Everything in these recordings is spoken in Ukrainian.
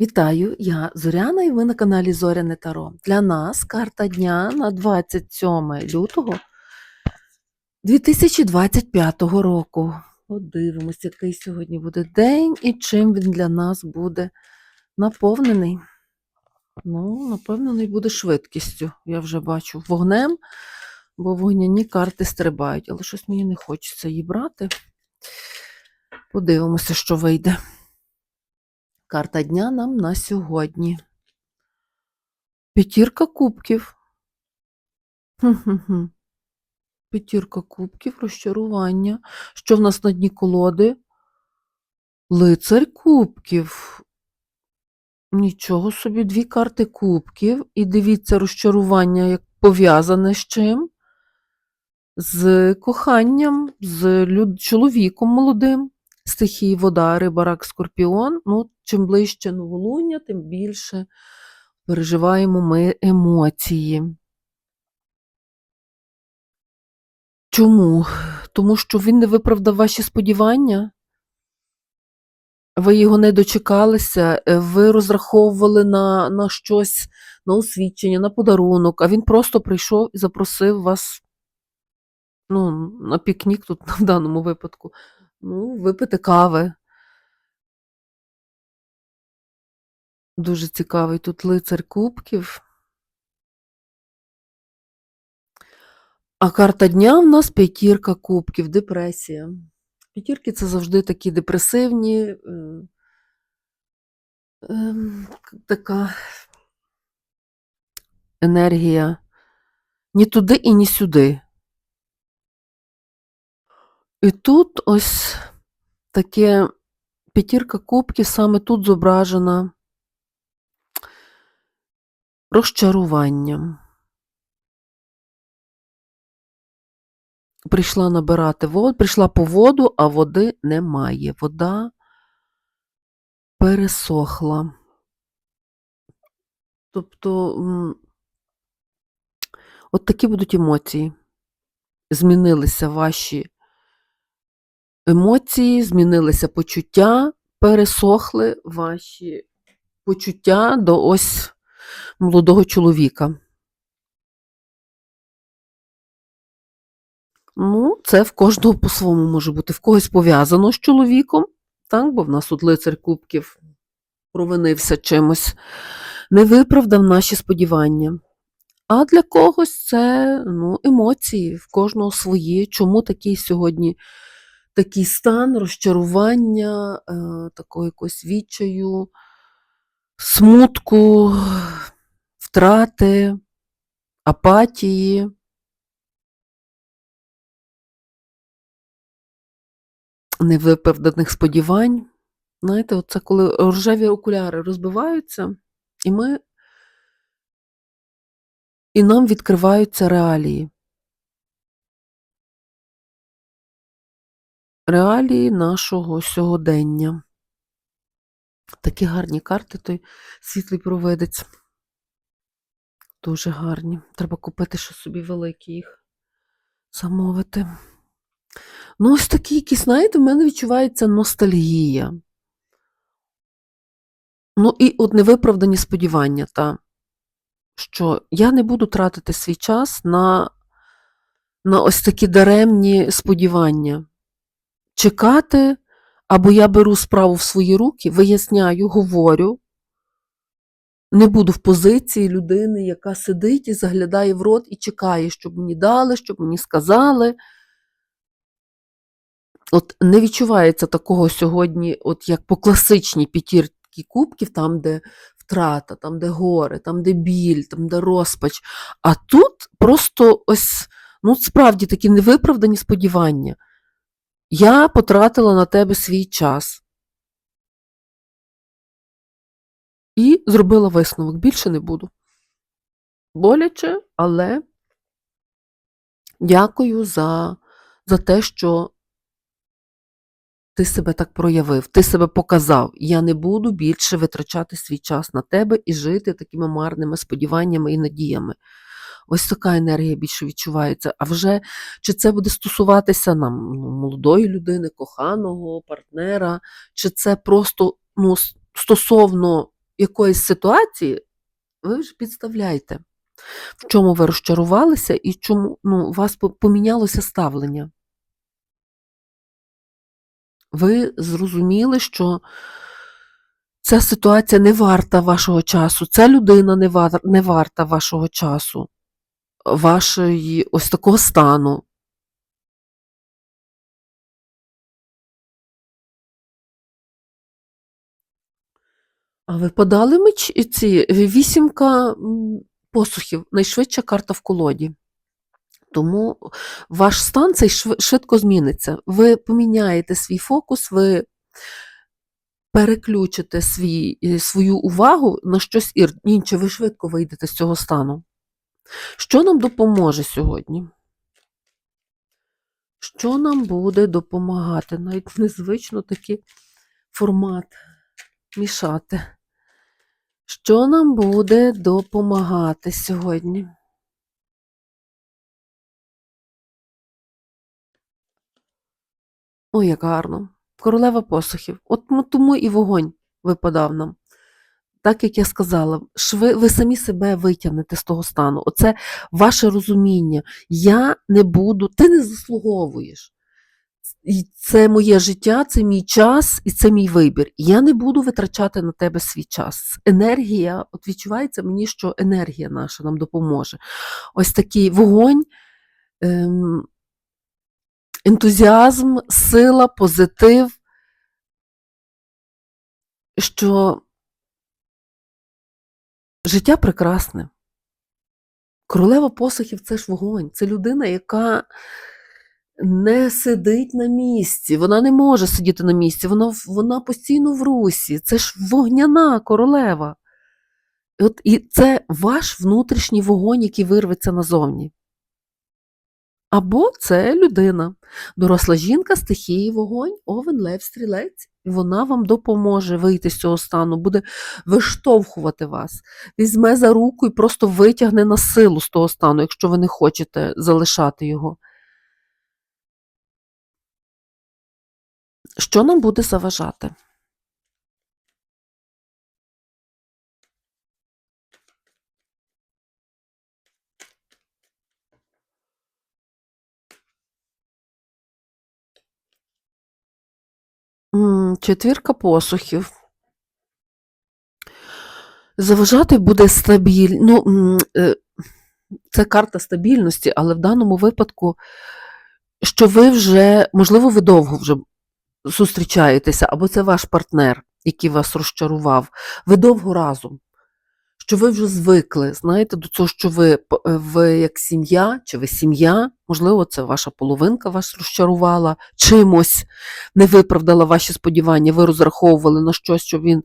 Вітаю, я Зоряна і ви на каналі Зоряне Таро. Для нас карта дня на 27 лютого 2025 року. Подивимось, який сьогодні буде день і чим він для нас буде наповнений. Ну, наповнений буде швидкістю. Я вже бачу вогнем, бо вогняні карти стрибають, але щось мені не хочеться її брати. Подивимося, що вийде. Карта дня нам на сьогодні. П'ятірка кубків. П'ятірка кубків, розчарування. Що в нас на дні колоди? Лицарь кубків. Нічого собі, дві карти кубків. І дивіться, розчарування як пов'язане з чим? З коханням, з люд... чоловіком молодим стихії вода, риба, рак, скорпіон. Ну, чим ближче новолуння, тим більше переживаємо ми емоції. Чому? Тому що він не виправдав ваші сподівання. Ви його не дочекалися, ви розраховували на, на щось, на освідчення, на подарунок, а він просто прийшов і запросив вас ну, на пікнік тут в даному випадку. Ну, випити кави. Дуже цікавий тут лицар кубків. А карта дня в нас п'ятірка кубків, депресія. П'ятірки це завжди такі депресивні, е, ем, така енергія ні туди і ні сюди. І тут ось таке п'ятірка кубків, саме тут зображена розчаруванням. Прийшла набирати воду, прийшла по воду, а води немає. Вода пересохла. Тобто, от такі будуть емоції. Змінилися ваші емоції, змінилися почуття, пересохли ваші почуття до ось молодого чоловіка. Ну, це в кожного по-своєму може бути. В когось пов'язано з чоловіком, так, бо в нас тут лицар кубків провинився чимось, не виправдав наші сподівання. А для когось це ну, емоції, в кожного свої. Чому такий сьогодні такий стан розчарування, е, такого якогось відчаю, смутку, втрати, апатії. Невиправданих сподівань. Знаєте, оце коли рожеві окуляри розбиваються, і ми і нам відкриваються реалії. Реалії нашого сьогодення. Такі гарні карти, той світлий провидець. Дуже гарні. Треба купити ще собі великі їх замовити. Ну, ось такі якісь, знаєте, в мене відчувається ностальгія. Ну, і от невиправдані сподівання, та, що я не буду тратити свій час на, на ось такі даремні сподівання. Чекати, або я беру справу в свої руки, виясняю, говорю, не буду в позиції людини, яка сидить і заглядає в рот і чекає, щоб мені дали, щоб мені сказали. От не відчувається такого сьогодні, от як по класичній п'ятірці кубків, там, де втрата, там, де горе, там, де біль, там, де розпач. А тут просто ось, ну, справді такі невиправдані сподівання. Я потратила на тебе свій час. І зробила висновок. Більше не буду. Боляче, але дякую за, за те, що ти себе так проявив, ти себе показав. Я не буду більше витрачати свій час на тебе і жити такими марними сподіваннями і надіями. Ось така енергія більше відчувається. А вже чи це буде стосуватися нам ну, молодої людини, коханого, партнера, чи це просто ну, стосовно якоїсь ситуації, ви вже підставляйте, в чому ви розчарувалися і чому ну, у вас помінялося ставлення. Ви зрозуміли, що ця ситуація не варта вашого часу, ця людина не варта вашого часу, вашої ось такого стану. А ви подали меч ці вісімка посухів, найшвидша карта в колоді. Тому ваш стан цей швидко зміниться. Ви поміняєте свій фокус, ви переключите свій, е, свою увагу на щось інше, ви швидко вийдете з цього стану. Що нам допоможе сьогодні? Що нам буде допомагати? Навіть незвично такий формат мішати. Що нам буде допомагати сьогодні? Ой, як гарно. Королева посухів. От тому і вогонь випадав нам. Так як я сказала, шви, ви самі себе витягнете з того стану. Оце ваше розуміння. Я не буду, ти не заслуговуєш. І це моє життя, це мій час і це мій вибір. Я не буду витрачати на тебе свій час. Енергія, от відчувається мені, що енергія наша нам допоможе. Ось такий вогонь, ем, ентузіазм, сила, позитив, що життя прекрасне. Королева посухів це ж вогонь. Це людина, яка не сидить на місці. Вона не може сидіти на місці. Вона, вона постійно в русі. Це ж вогняна королева. От, і це ваш внутрішній вогонь, який вирветься назовні. Або це людина, доросла жінка, стихії вогонь, овен, лев, стрілець, і вона вам допоможе вийти з цього стану, буде виштовхувати вас, візьме за руку і просто витягне на силу з того стану, якщо ви не хочете залишати його. Що нам буде заважати? Четвірка посухів. Заважати буде стабіль... Ну, е, це карта стабільності, але в даному випадку, що ви вже, можливо, ви довго вже зустрічаєтеся, або це ваш партнер, який вас розчарував. Ви довго разом. Що ви вже звикли, знаєте, до цього, що ви, е, ви як сім'я, чи ви сім'я, можливо, це ваша половинка вас розчарувала чимось, не виправдала ваші сподівання, ви розраховували на щось, що він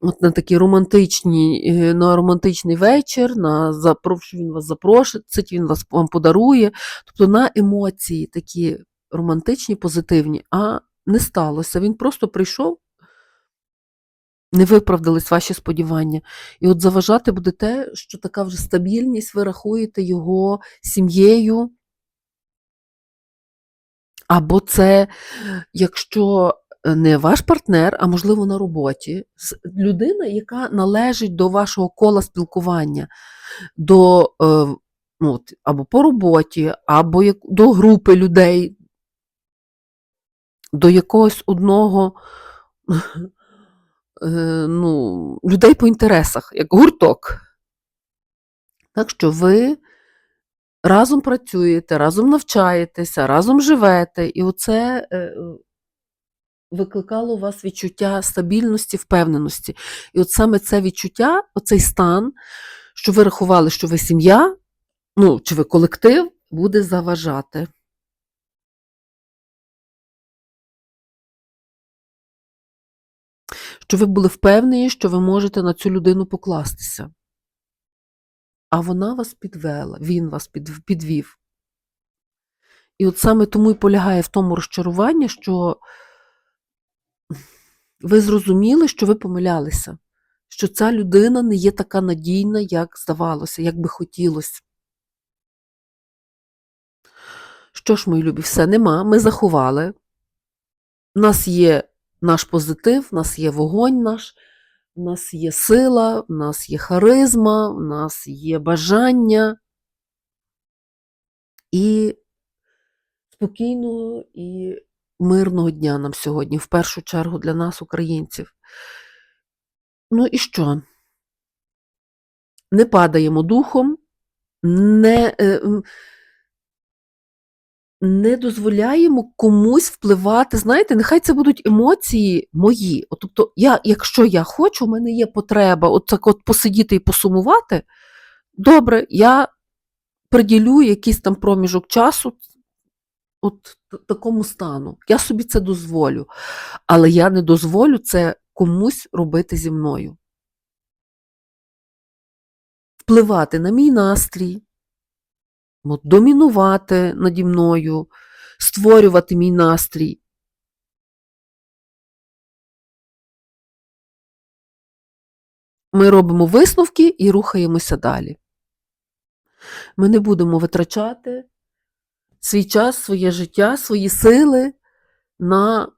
от на такий романтичний, е, на романтичний вечір, на що він вас запросить, він вас вам подарує. Тобто на емоції такі романтичні, позитивні, а не сталося. Він просто прийшов, не виправдались ваші сподівання. І от заважати буде те, що така вже стабільність, ви рахуєте його сім'єю. Або це, якщо не ваш партнер, а можливо на роботі, людина, яка належить до вашого кола спілкування, до, е, ну, от, або по роботі, або як, до групи людей, до якогось одного е, ну, людей по інтересах, як гурток. Так що ви разом працюєте, разом навчаєтеся, разом живете, і оце е, викликало у вас відчуття стабільності, впевненості. І от саме це відчуття, оцей стан, що ви рахували, що ви сім'я, ну, чи ви колектив, буде заважати. Що ви були впевнені, що ви можете на цю людину покластися. А вона вас підвела, він вас під- підвів. І от саме тому і полягає в тому розчарування, що ви зрозуміли, що ви помилялися, що ця людина не є така надійна, як здавалося, як би хотілося. Що ж, мої любі, все нема, ми заховали. У нас є наш позитив, у нас є вогонь наш, в нас є сила, в нас є харизма, в нас є бажання і спокійного і мирного дня нам сьогодні, в першу чергу для нас, українців. Ну і що? Не падаємо духом, не, е, не дозволяємо комусь впливати. Знаєте, нехай це будуть емоції мої. От, тобто, я, якщо я хочу, у мене є потреба от так от посидіти і посумувати, добре, я приділю якийсь там проміжок часу от такому стану. Я собі це дозволю. Але я не дозволю це комусь робити зі мною. Впливати на мій настрій, от, домінувати наді мною, створювати мій настрій. Ми робимо висновки і рухаємося далі. Ми не будемо витрачати свій час, своє життя, свої сили на,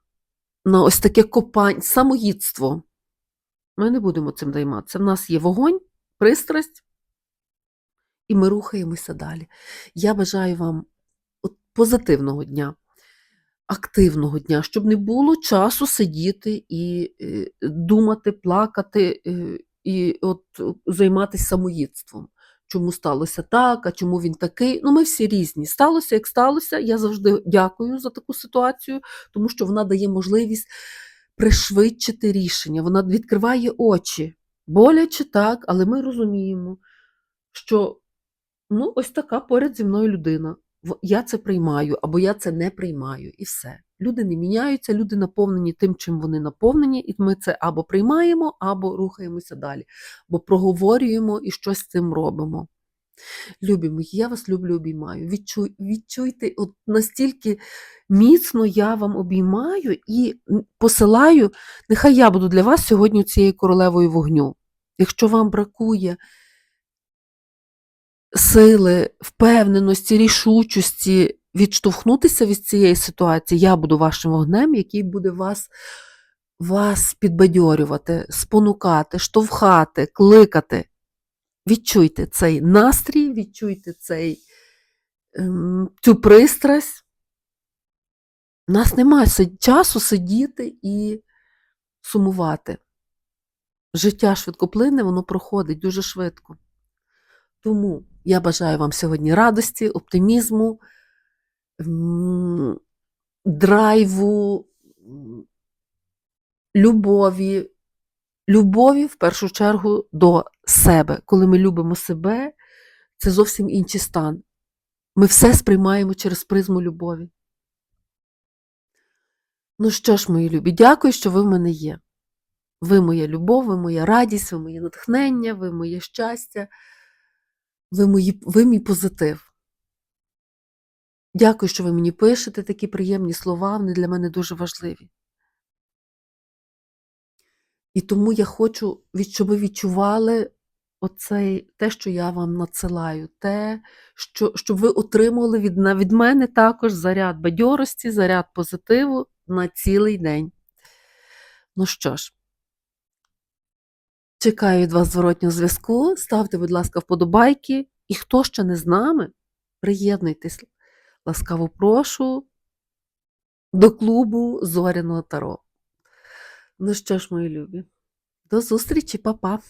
на ось таке копання, самоїдство. Ми не будемо цим займатися. В нас є вогонь, пристрасть, і ми рухаємося далі. Я бажаю вам позитивного дня, активного дня, щоб не було часу сидіти і е, думати, плакати е, і от займатися самоїдством. Чому сталося так, а чому він такий? Ну, ми всі різні. Сталося, як сталося. Я завжди дякую за таку ситуацію, тому що вона дає можливість пришвидшити рішення. Вона відкриває очі. Боляче так, але ми розуміємо, що ну, ось така поряд зі мною людина. Я це приймаю, або я це не приймаю, і все. Люди не міняються, люди наповнені тим, чим вони наповнені, і ми це або приймаємо, або рухаємося далі, бо проговорюємо і щось з цим робимо. Любі мої, я вас люблю, обіймаю. Відчуй, відчуйте, от настільки міцно я вам обіймаю і посилаю, нехай я буду для вас сьогодні цією королевою вогню. Якщо вам бракує сили, впевненості, рішучості відштовхнутися від цієї ситуації, я буду вашим вогнем, який буде вас, вас підбадьорювати, спонукати, штовхати, кликати. Відчуйте цей настрій, відчуйте цей, ем, цю пристрасть. У нас немає часу сидіти і сумувати. Життя швидкоплинне, воно проходить дуже швидко. Тому я бажаю вам сьогодні радості, оптимізму, драйву, любові. Любові в першу чергу до себе. Коли ми любимо себе, це зовсім інший стан. Ми все сприймаємо через призму любові. Ну що ж, мої любі, дякую, що ви в мене є. Ви моя любов, ви моя радість, ви моє натхнення, ви моє щастя, ви, мої, ви мій позитив. Дякую, що ви мені пишете такі приємні слова, вони для мене дуже важливі. І тому я хочу, щоб ви відчували оцей, те, що я вам надсилаю, те, що, щоб ви отримували від, від мене також заряд бадьорості, заряд позитиву на цілий день. Ну що ж, чекаю від вас зворотнього зв'язку. Ставте, будь ласка, вподобайки. І хто ще не з нами, приєднуйтесь. Ласкаво прошу до клубу Зоряного Таро. Ну що ж, мої любі, до зустрічі, па-па!